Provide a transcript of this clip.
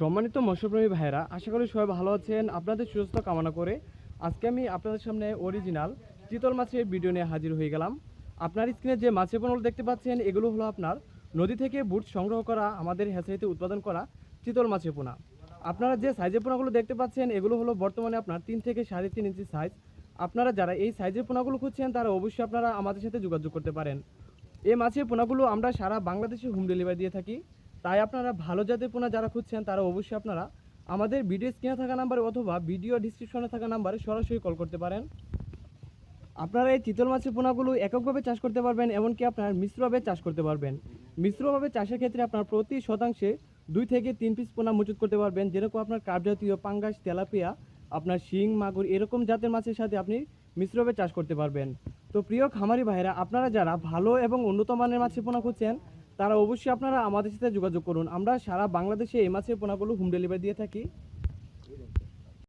সম্মানিত মৎস্যপ্রেমী ভাইয়েরা, আশা করি সবাই ভালো আছেন। আপনাদের সুস্থ কামনা করে আজকে আমি আপনাদের সামনে অরিজিনাল চিতল মাছের ভিডিও নিয়ে হাজির হয়ে গেলাম। আপনার স্ক্রিনে যে মাছের পণ্য দেখতে পাচ্ছেন, এগুলো হলো আপনার নদী থেকে বুট সংগ্রহ করা, আমাদের হ্যাচারিতে উৎপাদন করা চিতল মাছের পোনা। আপনারা যে সাইজের পোনাগুলো দেখতে পাচ্ছেন, এগুলো হলো বর্তমানে আপনার তিন থেকে সাড়ে তিন ইঞ্চি সাইজ আপনারা যারা এই সাইজের পোনাগুলো খুঁজছেন, তারা অবশ্যই আপনারা আমাদের সাথে যোগাযোগ করতে পারেন। এই মাছের পোনাগুলো আমরা সারা বাংলাদেশে হোম ডেলিভারি দিয়ে থাকি। তাই আপনারা ভালো জাতের পোনা যারা খুঁজছেন, তারা অবশ্যই আপনারা আমাদের ভিডিও স্ক্রিনে থাকা নাম্বারে অথবা ভিডিও ডিসক্রিপশনে থাকা নাম্বারে সরাসরি কল করতে পারেন। আপনারা এই চিতল মাছের পোনাগুলো এককভাবে চাষ করতে পারবেন, এমনকি আপনার মিশ্রভাবে চাষ করতে পারবেন। মিশ্রভাবে চাষের ক্ষেত্রে আপনার প্রতি শতাংশে দুই থেকে তিন পিস পোনা মজুত করতে পারবেন। যেরকম আপনার কার্প জাতীয় পাঙ্গাস, তেলাপিয়া, আপনার শিং, মাগুর, এরকম জাতের মাছের সাথে আপনি মিশ্রভাবে চাষ করতে পারবেন। তো প্রিয় খামারি ভাইরা আপনারা যারা ভালো এবং উন্নত মানের মাছের পোনা খুঁজছেন তারা অবশ্যই আপনারা আমাদের সাথে যোগাযোগ করুন। আমরা সারা বাংলাদেশে এই মাছের পোনাগুলো হোম ডেলিভারি দিয়ে থাকি।